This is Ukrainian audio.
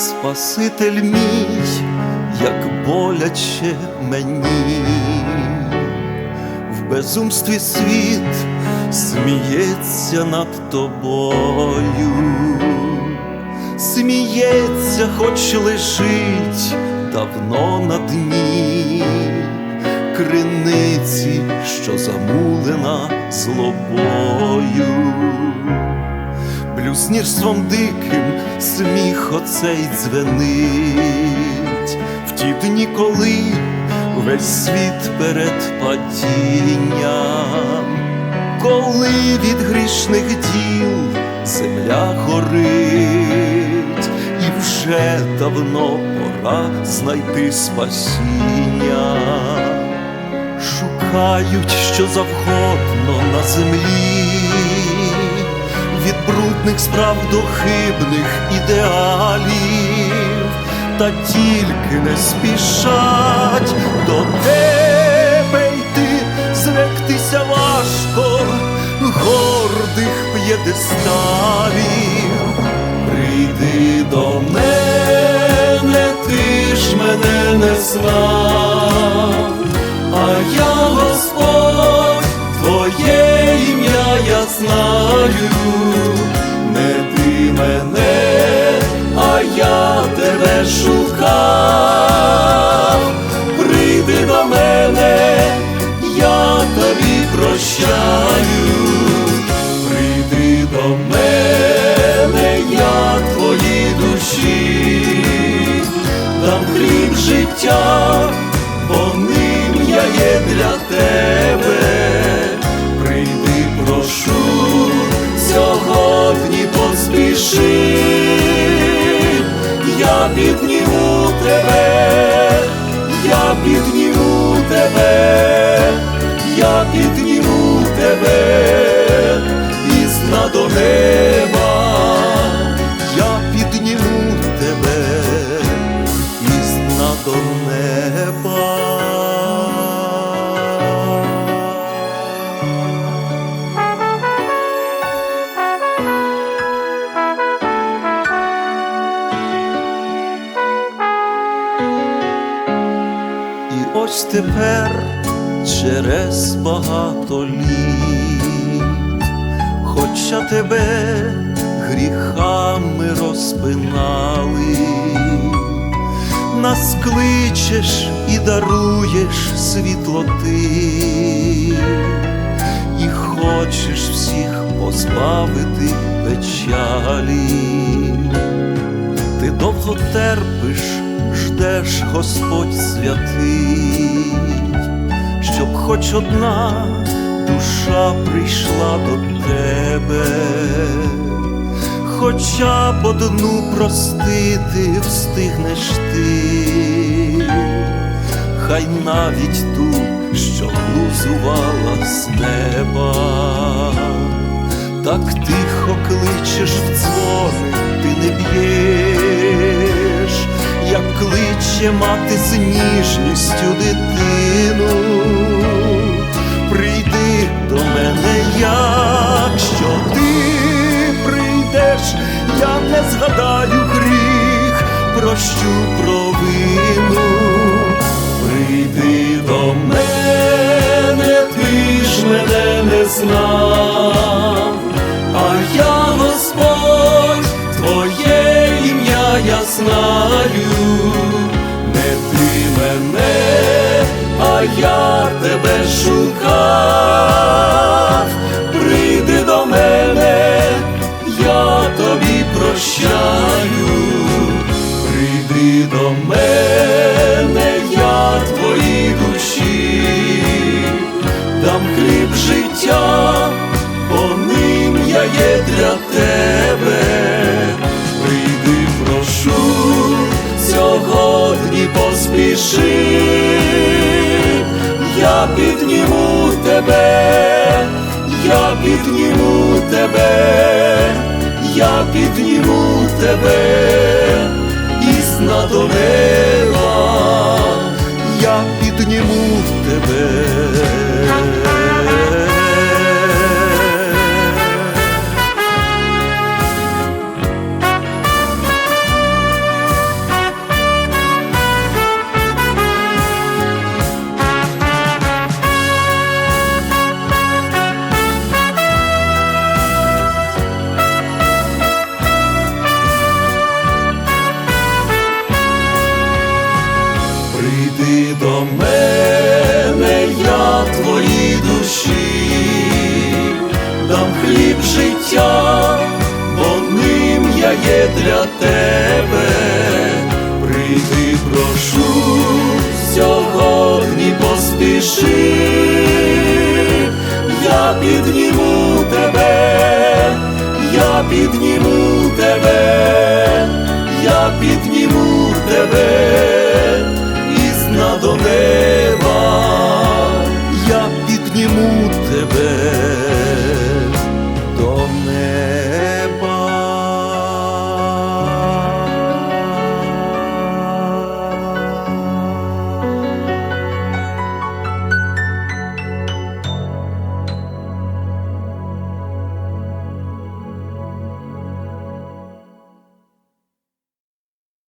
Спаситель мій, як боляче мені, в безумстві світ сміється над тобою, сміється, хоч лежить давно на дні. Криниці, що замулена злобою блюзнірством диким сміх оцей дзвенить. В ті дні, коли весь світ перед падінням, коли від грішних діл земля горить, і вже давно пора знайти спасіння. Шукають що завгодно на землі брудних справ до хибних ідеалів, та тільки не спішать до тебе йти, зректися важко гордих п'єдесталів. Прийди до мене, ти ж мене не знав, а я Господь, знаю, не ти мене, а я тебе шукав, прийди до мене, я тобі прощаю, прийди до мене, я твоїй душі, дам хліб життя, бо ним я є для тебе. Підніму тебе, ось тепер через багато літ, хоча тебе гріхами розпинали, нас кличеш і даруєш світло ти, і хочеш всіх позбавити печалі. Ти довго терпиш, ждеш Господь святий, щоб хоч одна душа прийшла до тебе, хоча б одну простити встигнеш ти, хай навіть ту, що глузувала з неба. Так тихо кличеш в дзвони, ти не б'єш, як кличе мати з ніжністю дитину. Прийди до мене, якщо ти прийдеш, я не згадаю гріх, прощу знаю, не ти мене, а я тебе шукав, прийди до мене, я тобі прощаю, прийди до мене, я твоїй душі, дам хліб життя, бо ним я є для тебе. Поспіши, я підніму тебе, я підніму тебе, я підніму тебе із дна я підніму тебе. Для тебе, прийди, прошу, сьогодні поспіши, я підніму тебе, я підніму тебе, я підніму тебе із до неба, я підніму тебе.